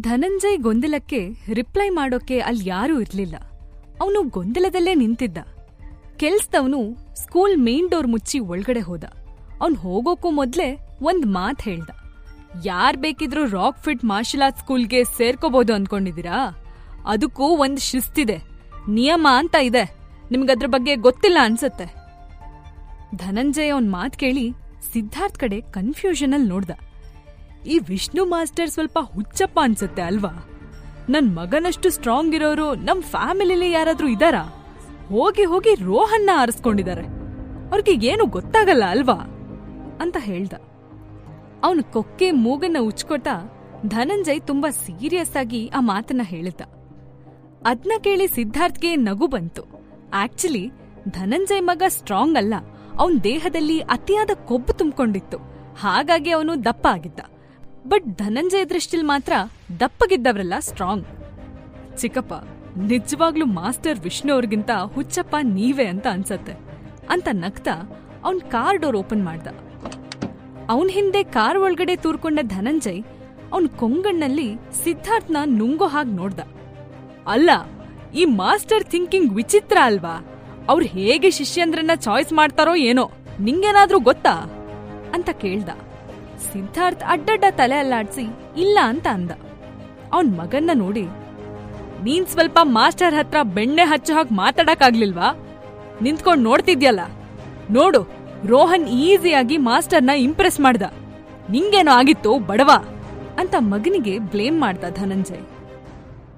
ಧನಂಜಯ್ ಗೊಂದಲಕ್ಕೆ ರಿಪ್ಲೈ ಮಾಡೋಕೆ ಅಲ್ಲಿ ಯಾರೂ ಇರ್ಲಿಲ್ಲ. ಅವನು ಗೊಂದಲದಲ್ಲೇ ನಿಂತಿದ್ದ. ಕೆಲ್ಸದವನು ಸ್ಕೂಲ್ ಮೇನ್ ಡೋರ್ ಮುಚ್ಚಿ ಒಳಗಡೆ ಹೋದ. ಅವನು ಹೋಗೋಕ್ಕೂ ಮೊದ್ಲೇ ಒಂದ್ ಮಾತ್ ಹೇಳ್ದ. ಯಾರ್ ಬೇಕಿದ್ರೂ ರಾಕ್ ಫಿಟ್ ಮಾರ್ಷಲ್ ಆರ್ಟ್ ಸ್ಕೂಲ್ಗೆ ಸೇರ್ಕೋಬಹುದು ಅನ್ಕೊಂಡಿದ್ದೀರಾ? ಅದಕ್ಕೂ ಒಂದ್ ಶಿಸ್ತಿದೆ. ನಿಯಮ ಅಂತ ಇದೆ. ನಿಮ್ಗದ್ರ ಬಗ್ಗೆ ಗೊತ್ತಿಲ್ಲ ಅನ್ಸತ್ತೆ. ಧನಂಜಯ್ ಅವನ್ ಮಾತ್ ಕೇಳಿ ಸಿದ್ಧಾರ್ಥ್ ಕಡೆ ಕನ್ಫ್ಯೂಷನ್ ಅಲ್ಲಿ ನೋಡ್ದ. ಈ ವಿಷ್ಣು ಮಾಸ್ಟರ್ ಸ್ವಲ್ಪ ಹುಚ್ಚಪ್ಪ ಅನ್ಸುತ್ತೆ ಅಲ್ವಾ? ನನ್ ಮಗನಷ್ಟು ಸ್ಟ್ರಾಂಗ್ ಇರೋರು ನಮ್ ಫ್ಯಾಮಿಲಿಲಿ ಯಾರಾದ್ರೂ ಇದಾರಾ? ಹೋಗಿ ಹೋಗಿ ರೋಹನ್ನ ಆರಿಸ್ಕೊಂಡಿದ್ದಾರೆ ಅವ್ರಿಗೆ ಏನು ಗೊತ್ತಾಗಲ್ಲ ಅಲ್ವಾ? ಅಂತ ಹೇಳ್ದ. ಅವನು ಕೊಕ್ಕೆ ಮೂಗನ್ನ ಉಚ್ಕೊತಾ ಧನಂಜಯ್ ತುಂಬಾ ಸೀರಿಯಸ್ ಆಗಿ ಆ ಮಾತನ್ನ ಹೇಳಿದ್ದ. ಅದ್ನ ಕೇಳಿ ಸಿದ್ಧಾರ್ಥ್ಗೆ ನಗು ಬಂತು. ಆಕ್ಚುಲಿ ಧನಂಜಯ್ ಮಗ ಸ್ಟ್ರಾಂಗ್ ಅಲ್ಲ. ಅವನ್ ದೇಹದಲ್ಲಿ ಅತಿಯಾದ ಕೊಬ್ಬು ತುಂಬಿಕೊಂಡಿತ್ತು. ಹಾಗಾಗಿ ಅವನು ದಪ್ಪ ಆಗಿದ್ದ. ಬಟ್ ಧನಂಜಯ್ ದೃಷ್ಟಿಲ್ ಮಾತ್ರ ದಪ್ಪಗಿದ್ದವರೆಲ್ಲ ಸ್ಟ್ರಾಂಗ್ ಚಿಕ್ಕಪ್ಪ, ನಿಜವಾಗ್ಲೂ ಮಾಸ್ಟರ್ ವಿಷ್ಣು ಅವ್ರಿಗಿಂತ ಹುಚ್ಚಪ್ಪ ನೀವೇ ಅಂತ ಅನ್ಸತ್ತೆ. ಅಂತ ನಗ್ತಾ ಅವನ್ ಕಾರ್ ಡೋರ್ ಓಪನ್ ಮಾಡ್ದ. ಅವನ್ ಹಿಂದೆ ಕಾರ್ ಒಳಗಡೆ ತೂರ್ಕೊಂಡ ಧನಂಜಯ್ ಅವನ್ ಕೊಂಗಣ್ಣಲ್ಲಿ ಸಿದ್ಧಾರ್ಥ್ನ ನುಂಗೋ ಹಾಗ್ ನೋಡ್ದ. ಅಲ್ಲ, ಈ ಮಾಸ್ಟರ್ ಥಿಂಕಿಂಗ್ ವಿಚಿತ್ರ ಅಲ್ವಾ? ಅವ್ರು ಹೇಗೆ ಶಿಷ್ಯಂದ್ರನ್ನ ಚಾಯ್ಸ್ ಮಾಡ್ತಾರೋ ಏನೋ, ನಿಂಗೇನಾದ್ರೂ ಗೊತ್ತಾ? ಅಂತ ಕೇಳ್ದ. ಸಿದ್ಧಾರ್ಥ್ ಅಡ್ಡಡ್ಡ ತಲೆ ಅಲ್ಲಾಡ್ಸಿ ಇಲ್ಲ ಅಂತ ಅಂದ. ಅವನ್ ಮಗನ್ನ ನೋಡಿ, ನೀನ್ ಸ್ವಲ್ಪ ಮಾಸ್ಟರ್ ಹತ್ರ ಬೆಣ್ಣೆ ಹಚ್ಚೋ ಹಾಗೆ ಮಾತಾಡಕ್ಕಾಗ್ಲಿಲ್ವಾ? ನಿಂತ್ಕೊಂಡು ನೋಡ್ತಿದ್ಯಲ್ಲ? ನೋಡು, ರೋಹನ್ ಈಸಿಯಾಗಿ ಮಾಸ್ಟರ್ನ ಇಂಪ್ರೆಸ್ ಮಾಡ್ದ. ನಿಂಗೇನೋ ಆಗಿತ್ತು, ಬಡವ ಅಂತ ಮಗನಿಗೆ ಬ್ಲೇಮ್ ಮಾಡ್ದ ಧನಂಜಯ್.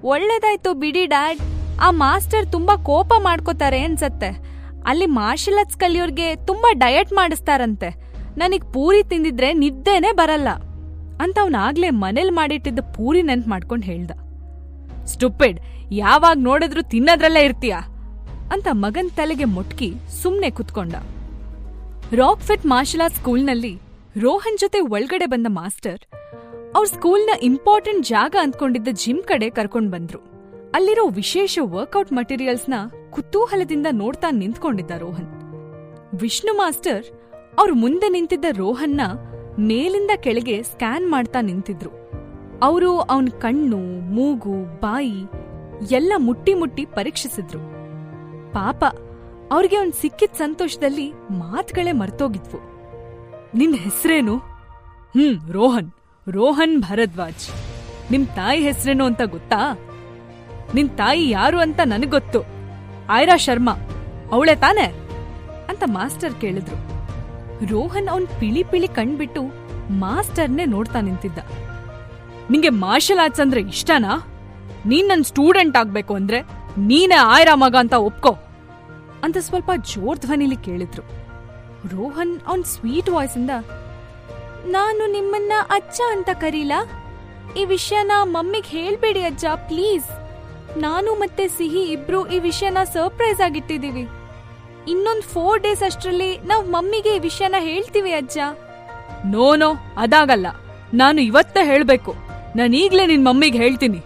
ಒಳ್ಳೇದಾಯ್ತು ಬಿಡಿ ಡ್ಯಾಡ್, ಆ ಮಾಸ್ಟರ್ ತುಂಬಾ ಕೋಪ ಮಾಡ್ಕೋತಾರೆ ಅನ್ಸತ್ತೆ. ಅಲ್ಲಿ ಮಾರ್ಷಲ್ ಆರ್ಟ್ಸ್ ಕಲಿಯೋರ್ಗೆ ತುಂಬಾ ಡಯಟ್ ಮಾಡಿಸ್ತಾರಂತೆ. ನನಗ್ ಪೂರಿ ತಿಂದಿದ್ರೆ ನಿದ್ದೆನೆ ಬರಲ್ಲ ಅಂತ ಅವನಾಗ್ಲೇ ಮನೇಲಿ ಮಾಡಿಟ್ಟಿದ್ದ ಪೂರಿ ನೆನ್ಪ್ ಮಾಡ್ಕೊಂಡು ಹೇಳ್ದ. ಸ್ಟುಪಿಡ್, ಯಾವಾಗ ನೋಡಿದ್ರು ತಿನ್ನೋದ್ರಲ್ಲೇ ಇರ್ತೀಯ? ಅಂತ ಮಗನ್ ತಲೆಗೆ ಮೊಟ್ಕಿ ಸುಮ್ನೆ ಕುತ್ಕೊಂಡ. ರಾಕ್ ಫಿಟ್ ಮಾರ್ಷಲ್ ಆರ್ಟ್ ಸ್ಕೂಲ್ನಲ್ಲಿ ರೋಹನ್ ಜೊತೆ ಒಳಗಡೆ ಬಂದ ಮಾಸ್ಟರ್ ಅವ್ರ ಸ್ಕೂಲ್ನ ಇಂಪಾರ್ಟೆಂಟ್ ಜಾಗ ಅಂದ್ಕೊಂಡಿದ್ದ ಜಿಮ್ ಕಡೆ ಕರ್ಕೊಂಡ್ ಬಂದ್ರು. ಅಲ್ಲಿರೋ ವಿಶೇಷ ವರ್ಕೌಟ್ ಮಟೀರಿಯಲ್ಸ್ನ ಕುತೂಹಲದಿಂದ ನೋಡ್ತಾ ನಿಂತ್ಕೊಂಡಿದ್ದ ರೋಹನ್. ವಿಷ್ಣು ಮಾಸ್ಟರ್ ಅವ್ರ ಮುಂದೆ ನಿಂತಿದ್ದ ರೋಹನ್ನ ಮೇಲಿಂದ ಕೆಳಗೆ ಸ್ಕ್ಯಾನ್ ಮಾಡ್ತಾ ನಿಂತಿದ್ರು. ಅವರು ಅವನ್ ಕಣ್ಣು, ಮೂಗು, ಬಾಯಿ ಎಲ್ಲ ಮುಟ್ಟಿ ಮುಟ್ಟಿ ಪರೀಕ್ಷಿಸಿದ್ರು. ಪಾಪ, ಅವ್ರಿಗೆ ಅವ್ನ್ ಸಿಕ್ಕಿದ ಸಂತೋಷದಲ್ಲಿ ಮಾತುಗಳೇ ಮರ್ತೋಗಿದ್ವು. ನಿನ್ ಹೆಸ್ರೇನು? ಹ್ಮ್, ರೋಹನ್. ರೋಹನ್ ಭರದ್ವಾಜ್. ನಿಮ್ ತಾಯಿ ಹೆಸ್ರೇನು ಅಂತ ಗೊತ್ತಾ? ನಿನ್ ತಾಯಿ ಯಾರು ಅಂತ ನನಗೊತ್ತು ಆಯ್ರಾ ಶರ್ಮಾ, ಅವಳೆ ತಾನೆ? ಅಂತ ಮಾಸ್ಟರ್ ಕೇಳಿದ್ರು. ರೋಹನ್ ಅವನ್ ಪಿಳಿ ಪಿಳಿ ಕಣ್ಬಿಟ್ಟು ಮಾಸ್ಟರ್ನೇ ನೋಡ್ತಾ ನಿಂತಿದ್ದ. ನಿಂಗೆ ಮಾರ್ಷಲ್ ಆರ್ಟ್ಸ್ ಅಂದ್ರೆ ಇಷ್ಟನಾ? ನೀನ್ ನನ್ ಸ್ಟೂಡೆಂಟ್ ಆಗ್ಬೇಕು ಅಂದ್ರೆ ನೀನೇ ಆಯ್ರ ಮಗ ಅಂತ ಒಪ್ಕೋ ಅಂತ ಸ್ವಲ್ಪ ಜೋರ್ ಧ್ವನಿಲಿ ಕೇಳಿದ್ರು. ರೋಹನ್ ಅವನ್ ಸ್ವೀಟ್ ವಾಯ್ಸ್ ಇಂದ ನಾನು ನಿಮ್ಮನ್ನ ಅಜ್ಜ ಅಂತ ಕರೀಲ? ಈ ವಿಷಯನ ಮಮ್ಮಿಗೆ ಹೇಳ್ಬೇಡಿ ಅಜ್ಜ, ಪ್ಲೀಸ್. ನಾನು ಮತ್ತೆ ಸಿಹಿ ಇಬ್ರು ಈ ವಿಷಯನ ಸರ್ಪ್ರೈಸ್ ಆಗಿಟ್ಟಿದೀವಿ ಇನ್ನೊಂದ್ ಫೋರ್ ಡೇಸ್ ಅಷ್ಟರಲ್ಲಿ ನಾವ್ ಮಮ್ಮಿಗೆ ಈ ವಿಷಯನ ಹೇಳ್ತೀವಿ, ಅಜ್ಜ. ನೋ ನೋ, ಅದಾಗಲ್ಲ. ನಾನು ಇವತ್ತೇ ಹೇಳ್ಬೇಕು. ನಾನು ಈಗ್ಲೇ ನಿನ್ ಮಮ್ಮಿಗೆ ಹೇಳ್ತೀನಿ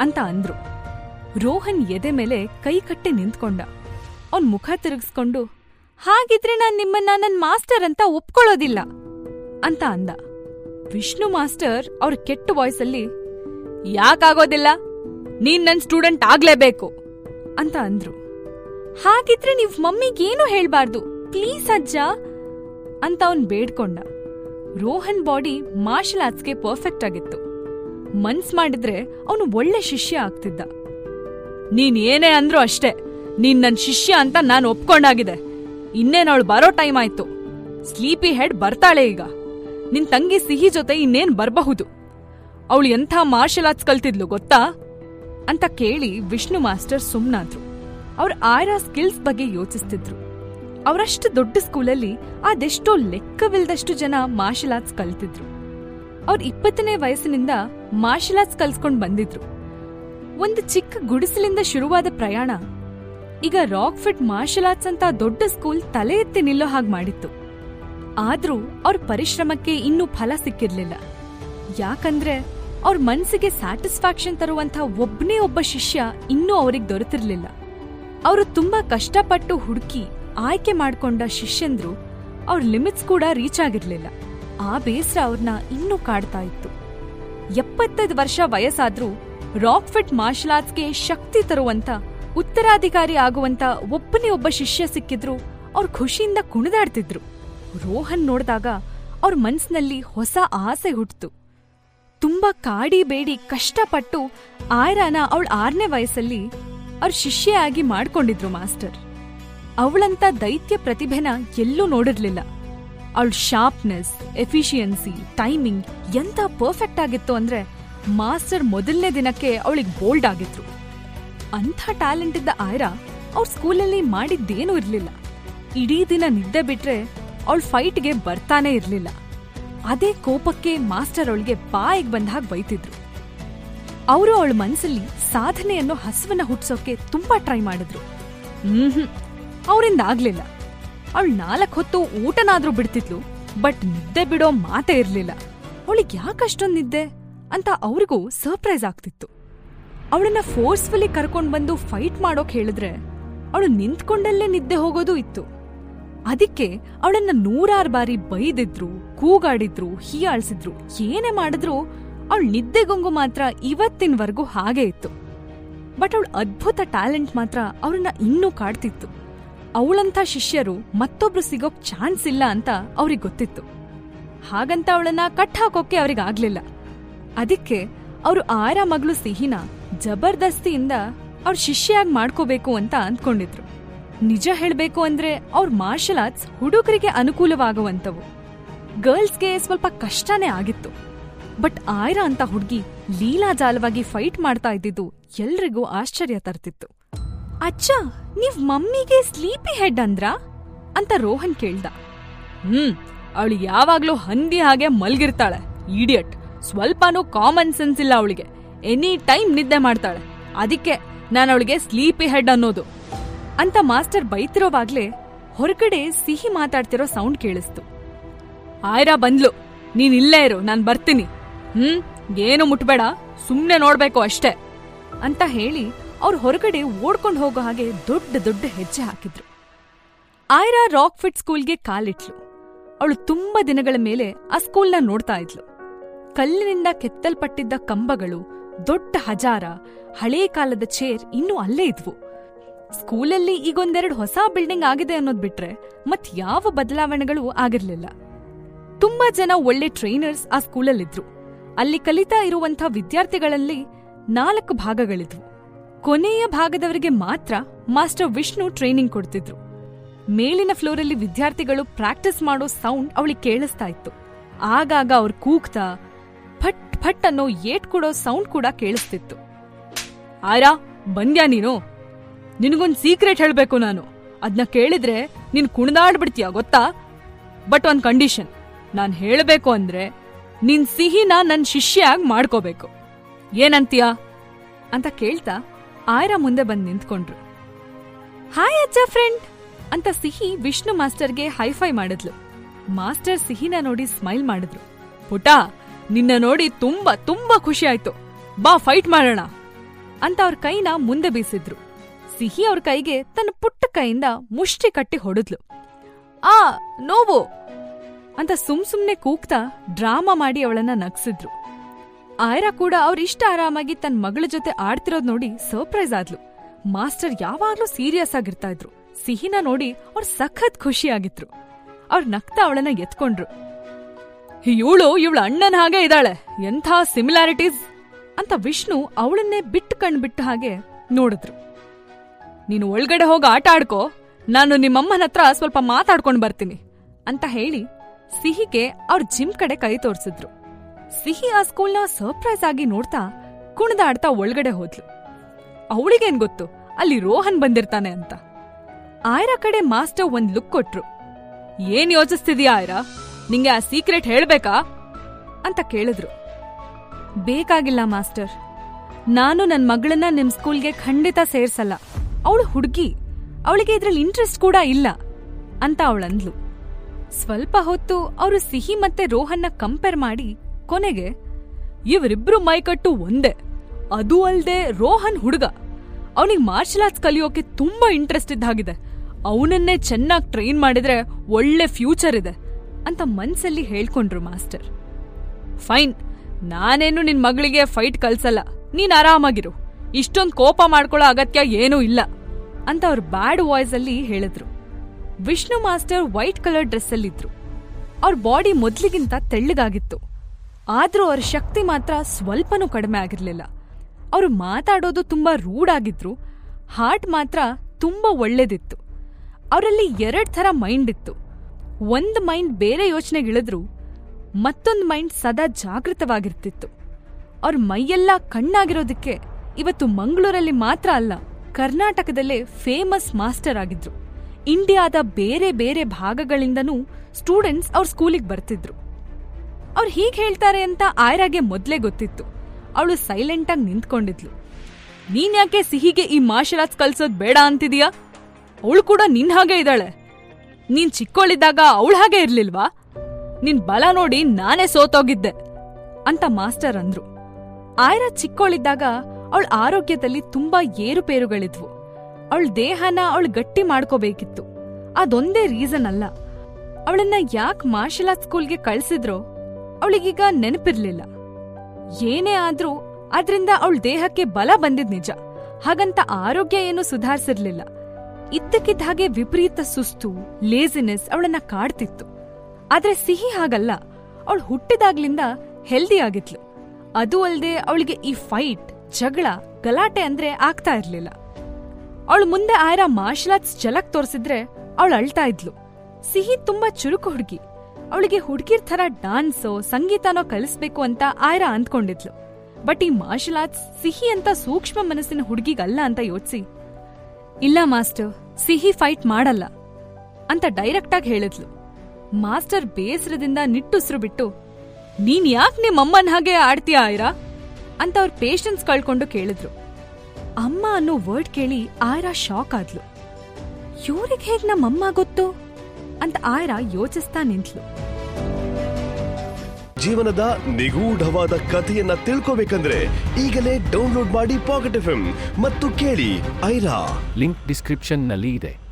ಅಂತ ಅಂದ್ರು. ರೋಹನ್ ಎದೆ ಮೇಲೆ ಕೈ ಕಟ್ಟೆ ನಿಂತ್ಕೊಂಡ. ಅವನ್ ಮುಖ ತಿರುಗಿಸ್ಕೊಂಡು, ಹಾಗಿದ್ರೆ ನಾನ್ ನಿಮ್ಮನ್ನ ನನ್ ಮಾಸ್ಟರ್ ಅಂತ ಒಪ್ಕೊಳ್ಳೋದಿಲ್ಲ ಅಂತ ಅಂದ. ವಿಷ್ಣು ಮಾಸ್ಟರ್ ಅವ್ರ ಕೆಟ್ಟ ವಾಯ್ಸಲ್ಲಿ, ಯಾಕಾಗೋದಿಲ್ಲ? ನೀನ್ ನನ್ ಸ್ಟೂಡೆಂಟ್ ಆಗ್ಲೇಬೇಕು ಅಂತ ಅಂದ್ರು. ಹಾಗಿದ್ರೆ ನೀವ್ ಮಮ್ಮಿಗೇನು ಹೇಳ್ಬಾರ್ದು. ಪ್ಲೀಸ್ ಅಜ್ಜ ಅಂತ ಅವನ್ ಬೇಡ್ಕೊಂಡ. ರೋಹನ್ ಬಾಡಿ ಮಾರ್ಷಲ್ ಆರ್ಟ್ಸ್ಗೆ ಪರ್ಫೆಕ್ಟ್ ಆಗಿತ್ತು. ಮನ್ಸ್ ಮಾಡಿದ್ರೆ ಅವನು ಒಳ್ಳೆ ಶಿಷ್ಯ ಆಗ್ತಿದ್ದ. ನೀನ್ ಏನೇ ಅಂದ್ರೂ ಅಷ್ಟೇ, ನೀನ್ ನನ್ ಶಿಷ್ಯ ಅಂತ ನಾನು ಒಪ್ಕೊಂಡಾಗಿದೆ. ಇನ್ನೇನವಳು ಬರೋ ಟೈಮ್ ಆಯ್ತು. ಸ್ಲೀಪಿ ಹೆಡ್ ಬರ್ತಾಳೆ ಈಗ. ನಿನ್ ತಂಗಿ ಸಿಹಿ ಜೊತೆ ಇನ್ನೇನ್ ಬರಬಹುದು? ಅವಳು ಎಂಥ ಮಾರ್ಷಲ್ ಆರ್ಟ್ಸ್ ಕಲ್ತಿದ್ಲು ಗೊತ್ತಾ? ಅಂತ ಕೇಳಿ ವಿಷ್ಣು ಮಾಸ್ಟರ್ ಸುಮ್ನಾದ್ರು. ಅವ್ರ ಆಯಾ ಸ್ಕಿಲ್ಸ್ ಬಗ್ಗೆ ಯೋಚಿಸ್ತಿದ್ರು. ಅವರಷ್ಟು ದೊಡ್ಡ ಸ್ಕೂಲಲ್ಲಿ ಅದೆಷ್ಟೋ ಲೆಕ್ಕವಿಲ್ದಷ್ಟು ಜನ ಮಾರ್ಷಲ್ ಆರ್ಟ್ಸ್ ಕಲ್ತಿದ್ರು. ಅವ್ರ ಇಪ್ಪತ್ತನೇ ವಯಸ್ಸಿನಿಂದ ಮಾರ್ಷಲ್ ಆರ್ಟ್ಸ್ ಕಲ್ಸ್ಕೊಂಡ್ ಬಂದಿದ್ರು. ಒಂದು ಚಿಕ್ಕ ಗುಡಿಸಲಿಂದ ಶುರುವಾದ ಪ್ರಯಾಣ, ಈಗ ರಾಕ್ ಫಿಟ್ ಮಾರ್ಷಲ್ ಆರ್ಟ್ಸ್ ಅಂತ ದೊಡ್ಡ ಸ್ಕೂಲ್ ತಲೆ ಎತ್ತಿ ನಿಲ್ಲೋ ಹಾಗೆ ಮಾಡಿತ್ತು. ಆದ್ರೂ ಅವ್ರ ಪರಿಶ್ರಮಕ್ಕೆ ಇನ್ನೂ ಫಲ ಸಿಕ್ಕಿರ್ಲಿಲ್ಲ. ಯಾಕಂದ್ರೆ ಅವ್ರ ಮನ್ಸಿಗೆ ಸ್ಯಾಟಿಸ್ಫ್ಯಾಕ್ಷನ್ ತರುವಂತ ಒಬ್ಬನೇ ಒಬ್ಬ ಶಿಷ್ಯ ಇನ್ನೂ ಅವ್ರಿಗೆ ದೊರೆತಿರ್ಲಿಲ್ಲ. ಅವರು ತುಂಬಾ ಕಷ್ಟಪಟ್ಟು ಹುಡುಕಿ ಆಯ್ಕೆ ಮಾಡ್ಕೊಂಡ ಶಿಷ್ಯಂದ್ರು ಅವ್ರ ಲಿಮಿಟ್ಸ್ ಕೂಡ ರೀಚ್ ಆಗಿರ್ಲಿಲ್ಲ. ಆ ಬೇಸರ ಅವ್ರನ್ನ ಇನ್ನೂ ಕಾಡ್ತಾ ಇತ್ತು. ಎಪ್ಪತ್ತೈದು ವರ್ಷ ವಯಸ್ಸಾದ್ರೂ ರಾಕ್ ಫಿಟ್ ಮಾರ್ಷಲ್ ಆರ್ಟ್ಸ್ಗೆ ಶಕ್ತಿ ತರುವಂತ, ಉತ್ತರಾಧಿಕಾರಿ ಆಗುವಂತ ಒಬ್ಬನೇ ಒಬ್ಬ ಶಿಷ್ಯ ಸಿಕ್ಕಿದ್ರು, ಅವ್ರ ಖುಷಿಯಿಂದ ಕುಣಿದಾಡ್ತಿದ್ರು. ರೋಹನ್ ನೋಡಿದಾಗ ಅವ್ರ ಮನ್ಸಿನಲ್ಲಿ ಹೊಸ ಆಸೆ ಹುಟ್ಟಿತು ತುಂಬಾ ಕಾಡಿ ಬೇಡಿ ಕಷ್ಟಪಟ್ಟು ಆಯ್ರಾನ ಅವಳ ಆರನೇ ವಯಸ್ಸಲ್ಲಿ ಅವ್ರ ಶಿಷ್ಯೆಯಾಗಿ ಮಾಡ್ಕೊಂಡಿದ್ರು ಮಾಸ್ಟರ್. ಅವಳಂತ ದೈತ್ಯ ಪ್ರತಿಭೆನ ಎಲ್ಲೂ ನೋಡಿರ್ಲಿಲ್ಲ. ಅವಳ ಶಾರ್ಪ್ನೆಸ್ ಎಫಿಷಿಯನ್ಸಿ ಟೈಮಿಂಗ್ ಎಂತ ಪರ್ಫೆಕ್ಟ್ ಆಗಿತ್ತು ಅಂದ್ರೆ ಮಾಸ್ಟರ್ ಮೊದಲನೇ ದಿನಕ್ಕೆ ಅವಳಿಗೆ ಬೋಲ್ಡ್ ಆಗಿದ್ರು. ಅಂಥ ಟ್ಯಾಲೆಂಟ್ ಇದ್ದ ಆಯ್ರಾ ಅವ್ರ ಸ್ಕೂಲಲ್ಲಿ ಮಾಡಿದ್ದೇನೂ ಇರಲಿಲ್ಲ. ಇಡೀ ದಿನ ನಿದ್ದೆ ಬಿಟ್ರೆ ಅವಳ ಫೈಟ್ಗೆ ಬರ್ತಾನೆ ಇರಲಿಲ್ಲ. ಅದೇ ಕೋಪಕ್ಕೆ ಮಾಸ್ಟರ್ ಅವಳಿಗೆ ಬಾಯಿಗೆ ಬಂದ ಹಾಗೆ ಬೈತಿದ್ರು. ಅವರು ಅವಳ ಮನ್ಸಲ್ಲಿ ಸಾಧನೆಯನ್ನು ಹಸುವನ್ನ ಹುಟ್ಸೋಕೆ ತುಂಬಾ ಟ್ರೈ ಮಾಡಿದ್ರು. ಹ್ಮ್ ಅವರಿಂದ ಆಗ್ಲಿಲ್ಲ. ಅವಳು ನಾಲ್ಕು ಹೊತ್ತು ಊಟನಾದ್ರೂ ಬಿಡ್ತಿದ್ಲು, ಬಟ್ ನಿದ್ದೆ ಬಿಡೋ ಮಾತೇ ಇರ್ಲಿಲ್ಲ. ಅವಳಿಗೆ ಯಾಕಷ್ಟೊಂದು ನಿದ್ದೆ? ಅಂತ ಅವ್ರಿಗೂ ಸರ್ಪ್ರೈಸ್ ಆಗ್ತಿತ್ತು. ಅವಳನ್ನ ಫೋರ್ಸ್ಫುಲಿ ಕರ್ಕೊಂಡು ಬಂದು ಫೈಟ್ ಮಾಡೋಕ್ ಹೇಳಿದ್ರೆ ಅವಳು ನಿಂತ್ಕೊಂಡಲ್ಲೇ ನಿದ್ದೆ ಹೋಗೋದು ಇತ್ತು. ಅದಕ್ಕೆ ಅವಳನ್ನ ನೂರಾರು ಬಾರಿ ಬೈದಿದ್ರು, ಕೂಗಾಡಿದ್ರು, ಹೀಯಾಳ್ಸಿದ್ರು. ಏನೇ ಮಾಡಿದ್ರು ಅವಳು ನಿದ್ದೆಗೊಂಗು ಮಾತ್ರ ಇವತ್ತಿನವರೆಗೂ ಹಾಗೇ ಇತ್ತು. ಬಟ್ ಅವಳ ಅದ್ಭುತ ಟ್ಯಾಲೆಂಟ್ ಮಾತ್ರ ಅವ್ರನ್ನ ಇನ್ನೂ ಕಾಡ್ತಿತ್ತು. ಅವಳಂಥ ಶಿಷ್ಯರು ಮತ್ತೊಬ್ರು ಸಿಗೋಕ್ ಚಾನ್ಸ್ ಇಲ್ಲ ಅಂತ ಅವ್ರಿಗೆ ಗೊತ್ತಿತ್ತು. ಹಾಗಂತ ಅವಳನ್ನ ಕಟ್ ಹಾಕೋಕೆ ಅವ್ರಿಗಾಗ್ಲಿಲ್ಲ ಅದಕ್ಕೆ ಅವರು ಆರ ಮಗಳು ಸಿಹಿನ ಜಬರ್ದಸ್ತಿಯಿಂದ ಅವ್ರ ಶಿಷ್ಯಾಗಿ ಮಾಡ್ಕೋಬೇಕು ಅಂತ ಅಂದ್ಕೊಂಡಿದ್ರು. ನಿಜ ಹೇಳಬೇಕು ಅಂದ್ರೆ ಅವ್ರ ಮಾರ್ಷಲ್ ಆರ್ಟ್ಸ್ ಹುಡುಗರಿಗೆ ಅನುಕೂಲವಾಗುವಂತವು ಗರ್ಲ್ಸ್ಗೆ ಸ್ವಲ್ಪ ಕಷ್ಟನೇ ಆಗಿತ್ತು. ಬಟ್ ಆಯ್ರಾ ಅಂತ ಹುಡುಗಿ ಲೀಲಾಜಾಲವಾಗಿ ಫೈಟ್ ಮಾಡ್ತಾ ಇದ್ದಿದ್ದು ಎಲ್ರಿಗೂ ಆಶ್ಚರ್ಯ ತರ್ತಿತ್ತು. ಅಚ್ಚ, ನೀವ್ ಮಮ್ಮಿಗೆ ಸ್ಲೀಪಿ ಹೆಡ್ ಅಂದ್ರ? ಅಂತ ರೋಹನ್ ಕೇಳ್ದ. ಹ್ಮ್, ಅವಳು ಯಾವಾಗ್ಲೂ ಹಂದಿ ಹಾಗೆ ಮಲ್ಗಿರ್ತಾಳೆ ಈಡಿಯಟ್ ಸ್ವಲ್ಪನೂ ಕಾಮನ್ ಸೆನ್ಸ್ ಇಲ್ಲ ಅವಳಿಗೆ. ಎನಿ ಟೈಮ್ ನಿದ್ದೆ ಮಾಡ್ತಾಳೆ. ಅದಕ್ಕೆ ನಾನು ಅವಳಿಗೆ ಸ್ಲೀಪಿ ಹೆಡ್ ಅನ್ನೋದು. ಅಂತ ಮಾಸ್ಟರ್ ಬೈತಿರೋವಾಗ್ಲೇ ಹೊರಗಡೆ ಸಿಹಿ ಮಾತಾಡ್ತಿರೋ ಸೌಂಡ್ ಕೇಳಿಸ್ತು. ಆಯ್ರಾ ಬಂದ್ಲು, ನೀನ್ ಇಲ್ಲೇ ಇರು, ನಾನ್ ಬರ್ತೀನಿ. ಹ್ಮ್? ಏನು ಮುಟ್ಬೇಡ, ಸುಮ್ನೆ ನೋಡ್ಬೇಕು ಅಷ್ಟೇ ಅಂತ ಹೇಳಿ ಅವ್ರು ಹೊರಗಡೆ ಓಡ್ಕೊಂಡು ಹೋಗೋ ಹಾಗೆ ದೊಡ್ಡ ದೊಡ್ಡ ಹೆಜ್ಜೆ ಹಾಕಿದ್ರು. ಆಯ್ರಾ ರಾಕ್ ಫಿಟ್ ಸ್ಕೂಲ್ಗೆ ಕಾಲಿಟ್ಲು. ಅವಳು ತುಂಬಾ ದಿನಗಳ ಮೇಲೆ ಆ ಸ್ಕೂಲ್ನ ನೋಡ್ತಾ ಇದ್ಲು. ಕಲ್ಲಿನಿಂದ ಕೆತ್ತಲ್ಪಟ್ಟಿದ್ದ ಕಂಬಗಳು, ದೊಡ್ಡ ಹಜಾರ, ಹಳೇ ಕಾಲದ ಚೇರ್ ಇನ್ನೂ ಅಲ್ಲೇ ಇದ್ವು. ಸ್ಕೂಲಲ್ಲಿ ಈಗೊಂದೆರಡು ಹೊಸ ಬಿಲ್ಡಿಂಗ್ ಆಗಿದೆ ಅನ್ನೋದ್ ಬಿಟ್ರೆ ಮತ್ ಯಾವ ಬದಲಾವಣೆಗಳು ಆಗಿರ್ಲಿಲ್ಲ. ತುಂಬಾ ಜನ ಒಳ್ಳೆ ಟ್ರೈನರ್ಸ್ ಆ ಸ್ಕೂಲಲ್ಲಿದ್ರು. ಅಲ್ಲಿ ಕಲಿತಾ ಇರುವಂಥ ವಿದ್ಯಾರ್ಥಿಗಳಲ್ಲಿ ನಾಲ್ಕು ಭಾಗಗಳಿದ್ವು. ಕೊನೆಯ ಭಾಗದವರಿಗೆ ಮಾತ್ರ ಮಾಸ್ಟರ್ ವಿಷ್ಣು ಟ್ರೈನಿಂಗ್ ಕೊಡ್ತಿದ್ರು. ಮೇಲಿನ ಫ್ಲೋರಲ್ಲಿ ವಿದ್ಯಾರ್ಥಿಗಳು ಪ್ರಾಕ್ಟೀಸ್ ಮಾಡೋ ಸೌಂಡ್ ಅವಳಿಗೆ ಕೇಳಿಸ್ತಾ ಇತ್ತು. ಆಗಾಗ ಅವ್ರು ಕೂಗ್ತಾ ಫಟ್ ಫಟ್ ಅನ್ನೋ ಏಟ್ ಕೊಡೋ ಸೌಂಡ್ ಕೂಡ ಕೇಳಿಸ್ತಿತ್ತು. ಆರಾ ಬಂದ್ಯಾ ನೀನು? ನಿನಗೊಂದು ಸೀಕ್ರೆಟ್ ಹೇಳಬೇಕು ನಾನು. ಅದನ್ನ ಕೇಳಿದ್ರೆ ನೀನು ಕುಣಿದಾಡ್ಬಿಡ್ತೀಯ ಗೊತ್ತಾ? ಬಟ್ ಒಂದು ಕಂಡೀಷನ್. ನಾನು ಹೇಳಬೇಕು ಅಂದ್ರೆ ನಿನ್ ಸಿಹಿನ ನನ್ ಶಿಷ್ಯಾಗ್ ಮಾಡ್ಕೋಬೇಕು. ಏನಂತೀಯ? ಅಂತ ಕೇಳ್ತಾ ಆಯ್ರ ಮುಂದೆ ಬಂದ್ ನಿಂತ್ಕೊಂಡ್ರು. ಹಾಯ್ ಅಜ್ಜ ಫ್ರೆಂಡ್ ಅಂತ ಸಿಹಿ ವಿಷ್ಣು ಮಾಸ್ಟರ್ಗೆ ಹೈಫೈ ಮಾಡಿದ್ಲು. ಮಾಸ್ಟರ್ ಸಿಹಿನ ನೋಡಿ ಸ್ಮೈಲ್ ಮಾಡಿದ್ರು. ಪುಟ, ನಿನ್ನ ನೋಡಿ ತುಂಬಾ ತುಂಬಾ ಖುಷಿ ಆಯ್ತು. ಬಾ ಫೈಟ್ ಮಾಡೋಣ ಅಂತ ಅವ್ರ ಕೈನ ಮುಂದೆ ಬೀಸಿದ್ರು. ಸಿಹಿ ಅವ್ರ ಕೈಗೆ ತನ್ನ ಪುಟ್ಟ ಕೈಯಿಂದ ಮುಷ್ಟಿ ಕಟ್ಟಿ ಹೊಡೆದ್ಲು. ಆ, ನೋವು ಅಂತ ಸುಮ್ ಸುಮ್ನೆ ಕೂಗ್ತಾ ಡ್ರಾಮಾ ಮಾಡಿ ಅವಳನ್ನ ನಗ್ಸಿದ್ರು. ಆಯ್ರಾ ಕೂಡ ಅವ್ರಿಷ್ಟ ಆರಾಮಾಗಿ ತನ್ನ ಮಗಳ ಜೊತೆ ಆಡ್ತಿರೋದ್ ನೋಡಿ ಸರ್ಪ್ರೈಸ್ ಆದ್ಲು. ಮಾಸ್ಟರ್ ಯಾವಾಗ್ಲೂ ಸೀರಿಯಸ್ ಆಗಿರ್ತಾ ಇದ್ರು. ಸಿಹಿನ ನೋಡಿ ಅವ್ರು ಸಖತ್ ಖುಷಿಯಾಗಿದ್ರು ಅವ್ರು ನಗ್ತಾ ಅವಳನ್ನ ಎತ್ಕೊಂಡ್ರು. ಇವಳು ಇವಳ ಅಣ್ಣನ ಹಾಗೆ ಇದ್ದಾಳೆ. ಎಂಥ ಸಿಮಿಲಾರಿಟೀಸ್? ಅಂತ ವಿಷ್ಣು ಅವಳನ್ನೇ ಬಿಟ್ಟು ಕಣ್ ಬಿಟ್ಟ ಹಾಗೆ ನೋಡಿದ್ರು. ನೀನು ಒಳಗಡೆ ಹೋಗಿ ಆಟ ಆಡ್ಕೋ. ನಾನು ನಿಮ್ಮಮ್ಮನ ಹತ್ರ ಸ್ವಲ್ಪ ಮಾತಾಡ್ಕೊಂಡು ಬರ್ತೀನಿ. ಅಂತ ಹೇಳಿ ಸಿಹಿಗೆ ಅವ್ರ ಜಿಮ್ ಕಡೆ ಕೈ ತೋರ್ಸಿದ್ರು. ಸಿಹಿ ಆ ಸ್ಕೂಲ್ನ ಸರ್ಪ್ರೈಸ್ ಆಗಿ ನೋಡ್ತಾ ಕುಣಿದಾಡ್ತಾ ಒಳಗಡೆ ಹೋದ್ಲು. ಅವಳಿಗೇನ್ ಗೊತ್ತು? ಅಲ್ಲಿ ರೋಹನ್ ಬಂದಿರ್ತಾನೆ ಅಂತ. ಆಯ್ರಾ ಕಡೆ ಮಾಸ್ಟರ್ ಒಂದ್ ಲುಕ್ ಕೊಟ್ರು. ಏನ್ ಯೋಚಿಸ್ತಿದ್ಯಾ ಆಯ್ರಾ? ನಿಂಗೆ ಆ ಸೀಕ್ರೆಟ್ ಹೇಳ್ಬೇಕಾ? ಅಂತ ಕೇಳಿದ್ರು. ಬೇಕಾಗಿಲ್ಲ ಮಾಸ್ಟರ್. ನಾನು ನನ್ ಮಗಳನ್ನ ನಿಮ್ ಸ್ಕೂಲ್ಗೆ ಖಂಡಿತ ಸೇರ್ಸಲ್ಲ. ಅವಳು ಹುಡುಗಿ. ಅವಳಿಗೆ ಇದ್ರಲ್ಲಿ ಇಂಟ್ರೆಸ್ಟ್ ಕೂಡ ಇಲ್ಲ ಅಂತ ಅವಳಂದ್ಲು. ಸ್ವಲ್ಪ ಹೊತ್ತು ಅವರು ಸಿಹಿ ಮತ್ತೆ ರೋಹನ್ನ ಕಂಪೇರ್ ಮಾಡಿ ಕೊನೆಗೆ ಇವರಿಬ್ರು ಮೈಕಟ್ಟು ಒಂದೇ. ಅದು ಅಲ್ಲದೆ ರೋಹನ್ ಹುಡುಗ. ಅವನಿಗೆ ಮಾರ್ಷಲ್ ಆರ್ಟ್ಸ್ ಕಲಿಯೋಕೆ ತುಂಬಾ ಇಂಟ್ರೆಸ್ಟ್ ಇದ್ದಾಗಿದೆ. ಅವನನ್ನೇ ಚೆನ್ನಾಗಿ ಟ್ರೈನ್ ಮಾಡಿದ್ರೆ ಒಳ್ಳೆ ಫ್ಯೂಚರ್ ಇದೆ ಅಂತ ಮನ್ಸಲ್ಲಿ ಹೇಳ್ಕೊಂಡ್ರು ಮಾಸ್ಟರ್. ಫೈನ್ ನಾನೇನು ನಿನ್ ಮಗಳಿಗೆ ಫೈಟ್ ಕಲ್ಸಲ್ಲ. ನೀನ್ ಆರಾಮಾಗಿರು. ಇಷ್ಟೊಂದ್ ಕೋಪ ಮಾಡ್ಕೊಳ್ಳೋ ಅಗತ್ಯ ಏನೂ ಇಲ್ಲ ಅಂತ ಅವ್ರ ಬ್ಯಾಡ್ ವಾಯ್ಸ್ ಅಲ್ಲಿ ಹೇಳಿದ್ರು. Vishnu master white colour dress ಅಲ್ಲಿದ್ರು ಅವ್ರ ಬಾಡಿ ಮೊದ್ಲಿಗಿಂತ ತೆಳ್ಳಗಾಗಿತ್ತು. ಆದ್ರೂ ಅವ್ರ ಶಕ್ತಿ ಮಾತ್ರ ಸ್ವಲ್ಪನೂ ಕಡಿಮೆ ಆಗಿರ್ಲಿಲ್ಲ. ಅವರು ಮಾತಾಡೋದು ತುಂಬಾ ರೂಡ್ ಆಗಿದ್ರು ಹಾರ್ಟ್ ಮಾತ್ರ ತುಂಬಾ ಒಳ್ಳೇದಿತ್ತು. ಅವರಲ್ಲಿ ಎರಡ್ ಥರ ಮೈಂಡ್ ಇತ್ತು. ಒಂದು ಮೈಂಡ್ ಬೇರೆ ಯೋಚನೆಗಿಳಿದ್ರು, ಮತ್ತೊಂದು ಮೈಂಡ್ ಸದಾ ಜಾಗೃತವಾಗಿರ್ತಿತ್ತು. ಅವ್ರ ಮೈಯೆಲ್ಲ ಕಣ್ಣಾಗಿರೋದಕ್ಕೆ ಇವತ್ತು ಮಂಗಳೂರಲ್ಲಿ ಮಾತ್ರ ಅಲ್ಲ, ಕರ್ನಾಟಕದಲ್ಲೇ ಫೇಮಸ್ ಮಾಸ್ಟರ್ ಆಗಿದ್ರು. ಇಂಡಿಯಾದ ಬೇರೆ ಬೇರೆ ಭಾಗಗಳಿಂದನೂ ಸ್ಟೂಡೆಂಟ್ಸ್ ಅವ್ರ ಸ್ಕೂಲಿಗೆ ಬರ್ತಿದ್ರು. ಅವ್ರು ಹೀಗೆ ಹೇಳ್ತಾರೆ ಅಂತ ಆಯ್ರಾಗೆ ಮೊದಲೇ ಗೊತ್ತಿತ್ತು. ಅವಳು ಸೈಲೆಂಟಾಗಿ ನಿಂತ್ಕೊಂಡಿದ್ಲು. ನೀನ್ಯಾಕೆ ಸಿಹಿಗೆ ಈ ಮಾರ್ಷಲ್ ಆರ್ಟ್ಸ್ ಕಲ್ಸೋದ್ ಬೇಡ ಅಂತಿದೀಯಾ? ಅವಳು ಕೂಡ ನಿನ್ ಹಾಗೆ ಇದ್ದಾಳೆ. ನೀನ್ ಚಿಕ್ಕೋಳಿದ್ದಾಗ ಅವಳ ಹಾಗೆ ಇರ್ಲಿಲ್ವಾ? ನಿನ್ ಬಲ ನೋಡಿ ನಾನೇ ಸೋತೋಗಿದ್ದೆ ಅಂತ ಮಾಸ್ಟರ್ ಅಂದ್ರು. ಆಯ್ರಾ ಚಿಕ್ಕೋಳಿದ್ದಾಗ ಅವಳ ಆರೋಗ್ಯದಲ್ಲಿ ತುಂಬಾ ಏರುಪೇರುಗಳಿದ್ವು. ಅವಳ ದೇಹನ ಅವಳು ಗಟ್ಟಿ ಮಾಡ್ಕೋಬೇಕಿತ್ತು. ಅದೊಂದೇ ರೀಸನ್ ಅಲ್ಲ. ಅವಳನ್ನ ಯಾಕ್ ಮಾರ್ಷಲ್ ಸ್ಕೂಲ್ ಸ್ಕೂಲ್ಗೆ ಕಳ್ಸಿದ್ರೋ ಅವಳಿಗೀಗ ನೆನಪಿರ್ಲಿಲ್ಲ. ಏನೇ ಆದ್ರೂ ಅದ್ರಿಂದ ಅವಳ ದೇಹಕ್ಕೆ ಬಲ ಬಂದಿದ್ ನಿಜ. ಹಾಗಂತ ಆರೋಗ್ಯ ಏನು ಸುಧಾರಿಸಿರ್ಲಿಲ್ಲ. ಇದ್ದಕ್ಕಿದ್ದ ಹಾಗೆ ವಿಪರೀತ ಸುಸ್ತು ಲೇಸಿನೆಸ್ ಅವಳನ್ನ ಕಾಡ್ತಿತ್ತು. ಆದ್ರೆ ಸಿಹಿ ಹಾಗಲ್ಲ. ಅವಳು ಹುಟ್ಟಿದಾಗ್ಲಿಂದ ಹೆಲ್ದಿ ಆಗಿತ್ಲು ಅದು ಅಲ್ಲದೆ ಅವಳಿಗೆ ಈ ಫೈಟ್ ಜಗಳ, ಗಲಾಟೆ ಅಂದ್ರೆ ಆಗ್ತಾ ಇರ್ಲಿಲ್ಲ. ಅವಳು ಮುಂದೆ ಆಯ್ರಾ ಮಾರ್ಷಲ್ ಆರ್ಟ್ಸ್ ಜಲಕ್ ತೋರಿಸಿದ್ರೆ ಅವಳು ಅಳ್ತಾ ಇದ್ಲು. ಸಿಹಿ ತುಂಬಾ ಚುರುಕು ಹುಡುಗಿ. ಅವಳಿಗೆ ಹುಡುಗಿರ್ ಥರ ಡಾನ್ಸೋ ಸಂಗೀತನೋ ಕಲಿಸ್ಬೇಕು ಅಂತ ಆಯ್ರಾ ಅಂದ್ಕೊಂಡಿದ್ಲು. ಬಟ್ ಈ ಮಾರ್ಷಲ್ ಆರ್ಟ್ಸ್ ಸಿಹಿ ಅಂತ ಸೂಕ್ಷ್ಮ ಮನಸ್ಸಿನ ಹುಡುಗಿಗಲ್ಲ ಅಂತ ಯೋಚಿಸಿ, ಇಲ್ಲ ಮಾಸ್ಟರ್, ಸಿಹಿ ಫೈಟ್ ಮಾಡಲ್ಲ ಅಂತ ಡೈರೆಕ್ಟ್ ಆಗಿ ಹೇಳಿದ್ಲು. ಮಾಸ್ಟರ್ ಬೇಸರದಿಂದ ನಿಟ್ಟುಸಿರು ಬಿಟ್ಟು, ನೀನ್ ಯಾಕೆ ನಿಮ್ಮಮ್ಮನ್ ಹಾಗೆ ಆಡ್ತೀಯ ಆಯ್ರಾ? ಅಂತ ಅವ್ರ ಪೇಷನ್ಸ್ ಕಳ್ಕೊಂಡು ಕೇಳಿದ್ರು. ಅಮ್ಮ ಅನ್ನೋ ವರ್ಡ್ ಕೇಳಿ ಆಯ್ರಾ ಶಾಕ್ ಆದ್ಲು. ಇವ್ರಿಗೆ ಹೇಗ್ ನಮ್ಮಮ್ಮ ಗೊತ್ತು? ಅಂತ ಆಯ್ರಾ ಯೋಚಿಸ್ತಾ ನಿಂತ್ಲು. ಜೀವನದ ನಿಗೂಢವಾದ ಕಥೆಯನ್ನ ತಿಳ್ಕೋಬೇಕಂದ್ರೆ ಈಗಲೇ ಡೌನ್ಲೋಡ್ ಮಾಡಿ ಪಾಕೆಟ್ ಎಫ್ ಮತ್ತು ಕೇಳಿ ಐರಾ ಲಿಂಕ್ ಡಿಸ್ಕ್ರಿಪ್ಷನ್ನಲ್ಲಿ ಇದೆ.